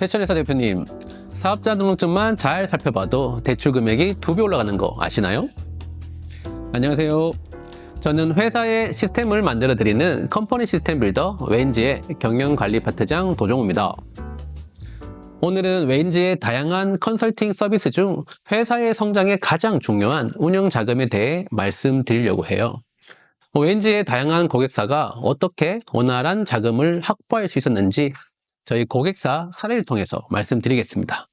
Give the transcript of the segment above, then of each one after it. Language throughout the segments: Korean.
패션회사 대표님, 사업자 등록증만 잘 살펴봐도 대출 금액이 두 배 올라가는 거 아시나요? 안녕하세요. 저는 회사의 시스템을 만들어 드리는 컴퍼니 시스템 빌더 웨인지의 경영 관리 파트장 도종우입니다. 오늘은 웨인지의 다양한 컨설팅 서비스 중 회사의 성장에 가장 중요한 운영 자금에 대해 말씀드리려고 해요. 웨인지의 다양한 고객사가 어떻게 원활한 자금을 확보할 수 있었는지 저희 고객사 사례를 통해서 말씀드리겠습니다.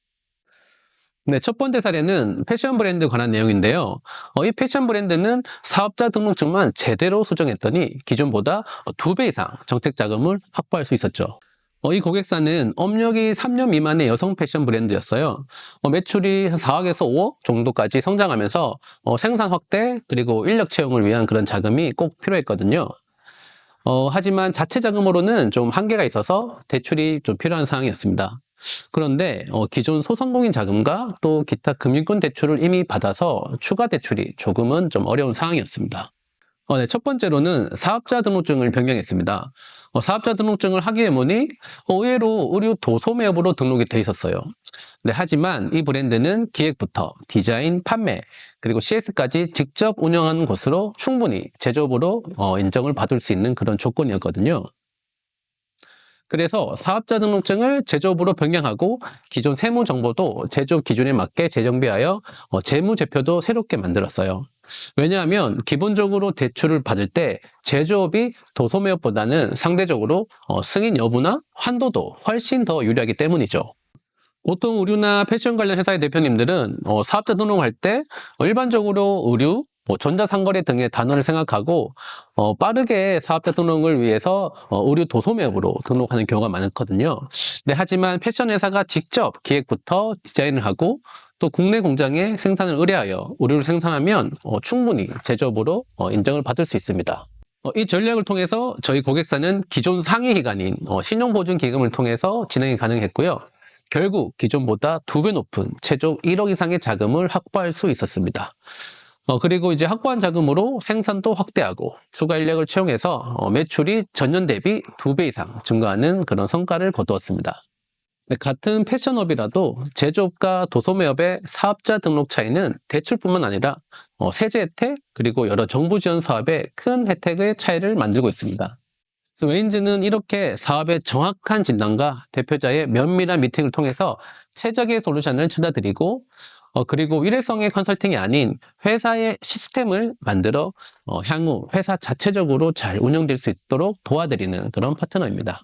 네, 첫 번째 사례는 패션 브랜드 관한 내용인데요. 어, 이 패션 브랜드는 사업자 등록증만 제대로 수정했더니 기존보다 두 배 이상 정책 자금을 확보할 수 있었죠. 어, 이 고객사는 업력이 3년 미만의 여성 패션 브랜드였어요. 어, 매출이 4억에서 5억 정도까지 성장하면서 어, 생산 확대 그리고 인력 채용을 위한 그런 자금이 꼭 필요했거든요. 어, 하지만 자체 자금으로는 좀 한계가 있어서 대출이 좀 필요한 상황이었습니다. 그런데 어, 기존 소상공인 자금과 또 기타 금융권 대출을 이미 받아서 추가 대출이 조금은 좀 어려운 상황이었습니다. 어, 네, 첫 번째로는 사업자 등록증을 변경했습니다. 어, 사업자 등록증을 하기 위해보니 어, 의외로 의류 도소매업으로 등록이 돼 있었어요. 네, 하지만 이 브랜드는 기획부터 디자인, 판매, 그리고 CS까지 직접 운영하는 곳으로 충분히 제조업으로 어, 인정을 받을 수 있는 그런 조건이었거든요. 그래서 사업자 등록증을 제조업으로 변경하고 기존 세무 정보도 제조업 기준에 맞게 재정비하여 어, 재무 제표도 새롭게 만들었어요. 왜냐하면 기본적으로 대출을 받을 때 제조업이 도소매업보다는 상대적으로 어, 승인 여부나 환도도 훨씬 더 유리하기 때문이죠. 보통 의류나 패션 관련 회사의 대표님들은 어, 사업자 등록할 때 어, 일반적으로 의류, 뭐 전자상거래 등의 단어를 생각하고 어, 빠르게 사업자 등록을 위해서 어, 의류 도소매업으로 등록하는 경우가 많거든요. 네, 하지만 패션 회사가 직접 기획부터 디자인을 하고 또 국내 공장에 생산을 의뢰하여 의류를 생산하면 어, 충분히 제조업으로 어, 인정을 받을 수 있습니다. 어, 이 전략을 통해서 저희 고객사는 기존 상위 기관인 어, 신용보증기금을 통해서 진행이 가능했고요. 결국 기존보다 두 배 높은 최종 1억 이상의 자금을 확보할 수 있었습니다. 어, 그리고 이제 확보한 자금으로 생산도 확대하고 추가 인력을 채용해서 어, 매출이 전년 대비 두 배 이상 증가하는 그런 성과를 거두었습니다. 네, 같은 패션업이라도 제조업과 도소매업의 사업자 등록 차이는 대출뿐만 아니라 어, 세제 혜택 그리고 여러 정부 지원 사업의 큰 혜택의 차이를 만들고 있습니다. 웨인즈는 이렇게 사업의 정확한 진단과 대표자의 면밀한 미팅을 통해서 최적의 솔루션을 찾아드리고 어, 그리고 일회성의 컨설팅이 아닌 회사의 시스템을 만들어 어, 향후 회사 자체적으로 잘 운영될 수 있도록 도와드리는 그런 파트너입니다.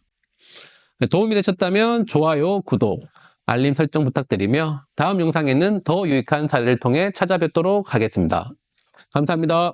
네, 도움이 되셨다면 좋아요, 구독, 알림 설정 부탁드리며 다음 영상에는 더 유익한 사례를 통해 찾아뵙도록 하겠습니다. 감사합니다.